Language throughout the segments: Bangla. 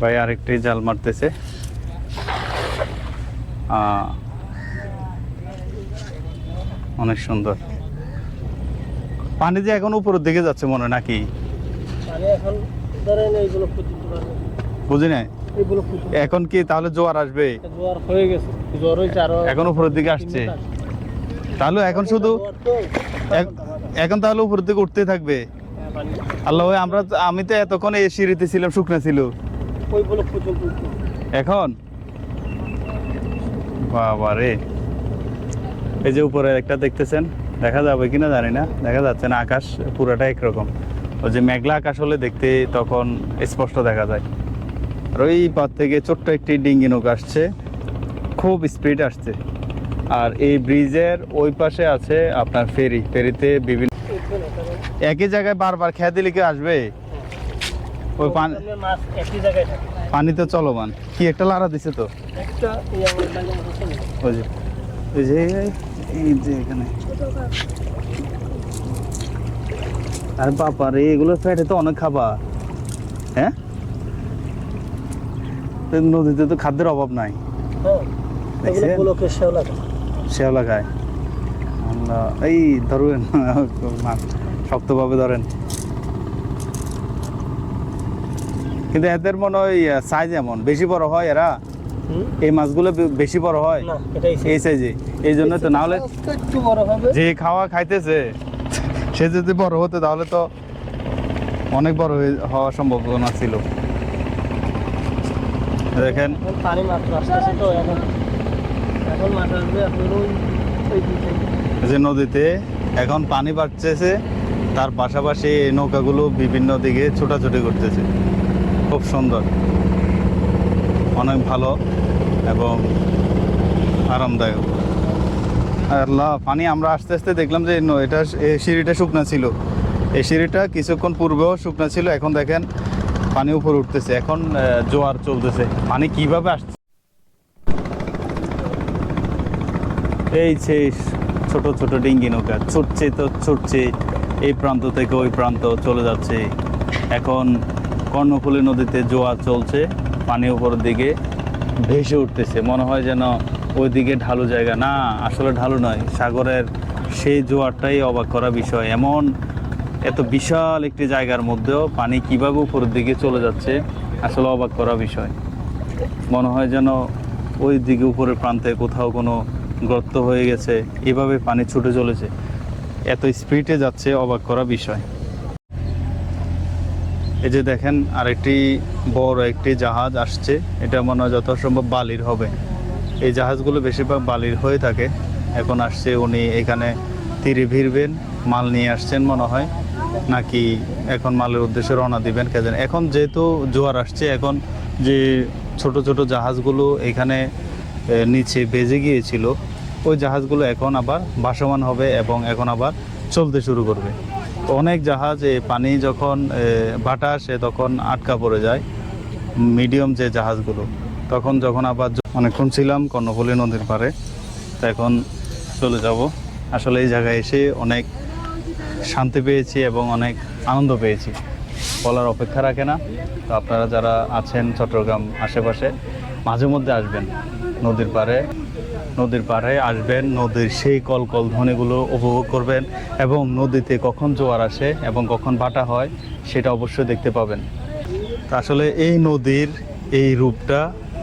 ভাই আরেকটি জাল মারতেছে। অনেক সুন্দর। পানি যে এখন উপরের দিকে যাচ্ছে মনে নাকি? বুঝি নাই? এখন কি তাহলে জোয়ার আসবে? এখন উপরের দিকে আসছে। তাহলে এখন শুধু এখন তাহলে উপরের দিকে উঠতে থাকবে? হ্যাঁ, আল্লাহ আমরা আমি তো এতক্ষণ এই সিঁড়িতে ছিলাম শুকনা ছিল। এখন? বাবা রে। এই যে উপরে একটা দেখতেছেন, দেখা যাবে কিনা জানি না, দেখা যাচ্ছে না, আকাশ পুরোটা একরকম। ওই যে মেঘলা আকাশ হলে দেখতে তখন স্পষ্ট দেখা যায়। আর ওই পথ থেকে ছোট্ট একটি ডিঙ্গি নৌকা আসছে, খুব স্পিড আসছে। আর এই ব্রিজের ওই পাশে আছে আপনার ফেরি, ফেরিতে বিভিন্ন একই জায়গায় বারবার খেয়া দিলে কি আসবে? ওই পানি মাছ একই জায়গায় থাকে। পানি তো চলমান। কি একটা লাড়া দিছে তো? একটা এই আমার লাগে ওই যে ওই যে এই- এই যে এখানে। আরে বাবা রে এগুলো ফ্যাটে তো অনেক খাবার হ্যাঁ? নদীতে তো খাদ্যের অভাব নাই। হ্যাঁ শেওলা খায়। এই ধরবেন শক্তভাবে ধরেন। কিন্তু এদের মনে হয় সাইজ এমন। বেশি বড় হয় এরা? এই মাছগুলো বেশি বড় হয়? এই সাইজে এই জন্য তো না হলে একটু বড় হবে। যে খাওয়া খাইতেছে সে যদি বড় হতো তাহলে তো অনেক বড় হওয়ার সম্ভাবনা ছিল। দেখেন। পানি মাত্র আসতেছে তো এখন এখন মাছ আসবে যে নদীতে এখন পানি বাড়তেছে তার পাশাপাশি নৌকাগুলো বিভিন্ন দিকে ছোটাছুটি করতেছে। খুব সুন্দর। অনেক ভালো এবং আরামদায়ক। আল্লাহ পানি আমরা আস্তে আস্তে দেখলাম যে এটা সিঁড়িটা শুকনো ছিল। এই সিঁড়িটা কিছুক্ষণ পূর্বেও শুকনো ছিল, এখন দেখেন পানি উপরে উঠতেছে। এখন জোয়ার চলতেছে। পানি কীভাবে আসছে এই সেই ছোট ছোট ডিঙ্গি নৌকা, ছুটছে তো ছুটছে, এই প্রান্ত থেকে ওই প্রান্ত চলে যাচ্ছে। এখন কর্ণফুলী নদীতে জোয়ার চলছে, পানি উপরের দিকে ভেসে উঠতেছে। মনে হয় যেন ওইদিকে ঢালু জায়গা। না, আসলে ঢালু নয়, সাগরের সেই জোয়ারটাই অবাক করা বিষয়। এমন এত বিশাল একটি জায়গার মধ্যেও পানি কীভাবে উপরের দিকে চলে যাচ্ছে, আসলে অবাক করা বিষয়। মনে হয় যেন ওই দিকে উপরের প্রান্তে কোথাও কোনো গর্ত হয়ে গেছে। এভাবে পানি ছুটে চলেছে। এত স্পিডে যাচ্ছে, অবাক করা বিষয়। এই যে দেখেন, আরেকটি বড় একটি জাহাজ আসছে। এটা মনে হয় যত সম্ভব বালির হবে। এই জাহাজগুলো বেশিরভাগ বালির হয়ে থাকে। এখন আসছে উনি এখানে তীরে ভিড়বেন, মাল নিয়ে আসছেন মনে হয়। নাকি এখন মালের উদ্দেশ্যে রওনা দিবেন, কে জানে। এখন যেহেতু জোয়ার আসছে, এখন যে ছোট ছোট জাহাজগুলো এখানে নিচে বেজে গিয়েছিল, ওই জাহাজগুলো এখন আবার ভাসমান হবে এবং এখন আবার চলতে শুরু করবে। অনেক জাহাজ পানি যখন ভাটা আসে তখন আটকা পড়ে যায়, মিডিয়াম যে জাহাজগুলো। তখন যখন আবার অনেকক্ষণ ছিলাম কর্ণফুলী নদীর পাড়ে তো এখন চলে যাব। আসলে এই জায়গায় এসে অনেক শান্তি পেয়েছি এবং অনেক আনন্দ পেয়েছি। বলার অপেক্ষা রাখে না। তো আপনারা যারা আছেন চট্টগ্রাম আশেপাশে, মাঝে মধ্যে আসবেন নদীর পাড়ে। নদীর পাড়ে আসবেন, নদীর সেই কল কল ধ্বনিগুলো উপভোগ করবেন এবং নদীতে কখন জোয়ার আসে এবং কখন বাটা হয় সেটা অবশ্যই দেখতে পাবেন। আসলে এই নদীর এই রূপটা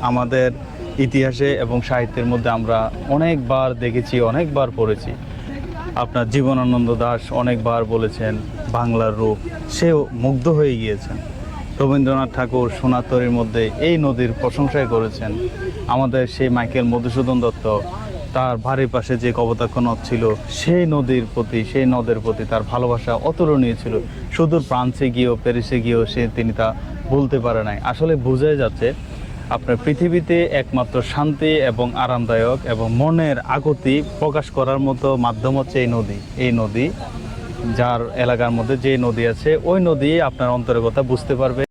আমাদের ইতিহাসে এবং সাহিত্যের মধ্যে আমরা অনেকবার দেখেছি, অনেকবার পড়েছি। আপনার জীবনানন্দ দাস অনেকবার বলেছেন, বাংলার রূপ, সেও মুগ্ধ হয়ে গিয়েছেন। রবীন্দ্রনাথ ঠাকুর সোনাতরির মধ্যে এই নদীর প্রশংসাই করেছেন। আমাদের সেই মাইকেল মধুসূদন দত্ত, তার বাড়ির পাশে যে কবতাক্ষ নদ ছিল, সেই নদীর প্রতি, সেই নদের প্রতি তার ভালোবাসা অতুলনীয় ছিল। সুদূর প্রান্সে গিয়েও, প্যারিসে গিয়েও সে তিনি তা বলতে পারে নাই। আসলে বোঝাই যাচ্ছে, আপনার পৃথিবীতে একমাত্র শান্তি এবং আরামদায়ক এবং মনের আগতি প্রকাশ করার মতো মাধ্যম হচ্ছে এই নদী। এই নদী, যার এলাকার মধ্যে যে নদী আছে, ওই নদী আপনার অন্তরের কথা বুঝতে পারবে।